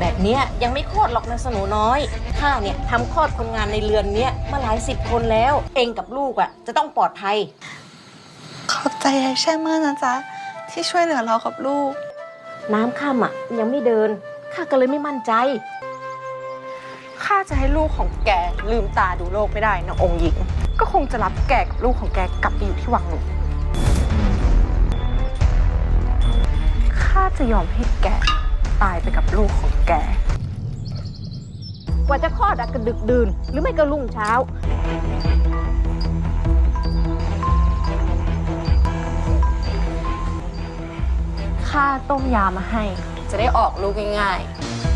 แบบเนี้ยยังไม่คลอดหรอกนะสนุน้อยข้าเนี่ยทำคลอดคนงานในเรือนเนี้ยมาหลายสิบคนแล้ว เองกับลูกอะจะต้องปลอดภัย ขอบใจยายแช่มากนะจ๊ะ ที่ช่วยเหลือเรากับลูก น้ำข้ามอะยังไม่เดินข้าก็เลยไม่มั่นใจ ข้าจะให้ลูกของแกลืมตาดูโลกไม่ได้นะองค์หญิง ก็คงจะรับแกกับลูกของแกกลับไปอยู่ที่วังหลวงข้าจะยอมให้แก ตายไปกับลูกของแก กว่าจะคลอดอะก็ดึกดื่น หรือไม่ก็รุ่งเช้าข้าต้มยามาให้ จะได้ออกลูกง่ายๆ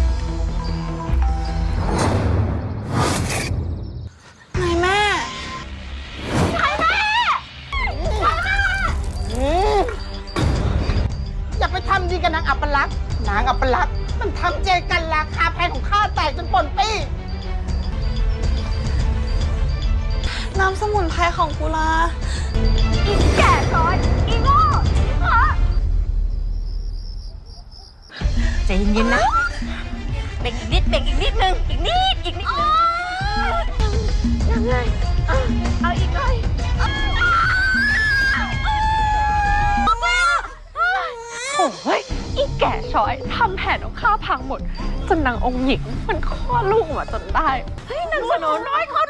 ไปทำดีกับนางอัปลักษณ์นางอัปลักษณ์มันทำใจกันราคาแพงของข้าแตกจนปนปี้น้ำสมุนไพรของกุลาใจเย็นๆนะเบรกอีกนิดเบรกอีกนิดนึงอีกนิดอีกนิด โอ้ยอีแก่ช้อยทำแผนของข้าพังหมด จนนางองค์หญิงมันคลอดลูกออกมาจนได้ เฮ้ยนางสโนน้อยคลอดลูกชา